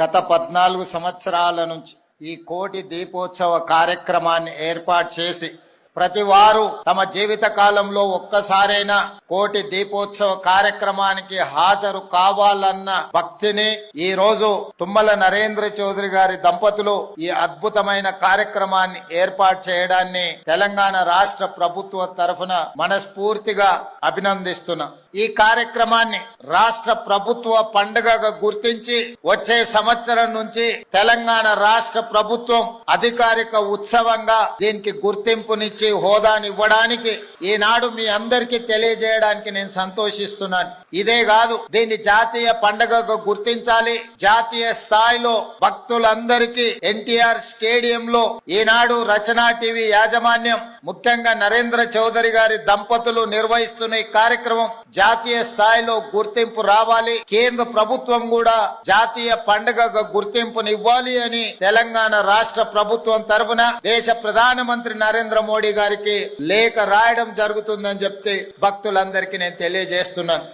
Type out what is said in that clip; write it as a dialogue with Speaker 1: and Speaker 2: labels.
Speaker 1: గత పద్నాలుగు సంవత్సరాల నుంచి ఈ కోటి దీపోత్సవ కార్యక్రమాన్ని ఏర్పాటు చేసి ప్రతి వారు తమ జీవిత కాలంలో ఒక్కసారైనా కోటి దీపోత్సవ కార్యక్రమానికి హాజరు కావాలన్న భక్తిని ఈ రోజు తుమ్మల నరేంద్ర చౌదరి గారి దంపతులు ఈ అద్భుతమైన కార్యక్రమాన్ని ఏర్పాటు చేయడాన్ని తెలంగాణ రాష్ట్ర ప్రభుత్వ తరఫున మనస్ఫూర్తిగా అభినందిస్తున్నా. ఈ కార్యక్రమాన్ని రాష్ట్ర ప్రభుత్వ పండుగగా గుర్తించి వచ్చే సంవత్సరం నుంచి తెలంగాణ రాష్ట్ర ప్రభుత్వం అధికారిక ఉత్సవంగా దీనికి గుర్తింపునిచ్చి హోదానివ్వడానికి ఈనాడు మీ అందరికీ తెలియజేయడానికి నేను సంతోషిస్తున్నాను. ఇదే కాదు దీన్ని జాతీయ పండుగగా గుర్తించాలి. జాతీయ స్థాయిలో భక్తులందరికీ ఎన్టీఆర్ స్టేడియంలో ఈనాడు రచనా టీవీ యాజమాన్యం ముఖ్యంగా నరేంద్ర చౌదరి గారి దంపతులు నిర్వహిస్తున్న ఈ కార్యక్రమం జాతీయ స్థాయిలో గుర్తింపు రావాలి. కేంద్ర ప్రభుత్వం కూడా జాతీయ పండుగగా గుర్తింపునివ్వాలి అని తెలంగాణ రాష్ట్ర ప్రభుత్వం తరఫున దేశ ప్రధానమంత్రి నరేంద్ర మోడీ గారికి లేఖ రాయడం జరుగుతుందని చెప్తే భక్తులందరికీ నేను తెలియజేస్తున్నాను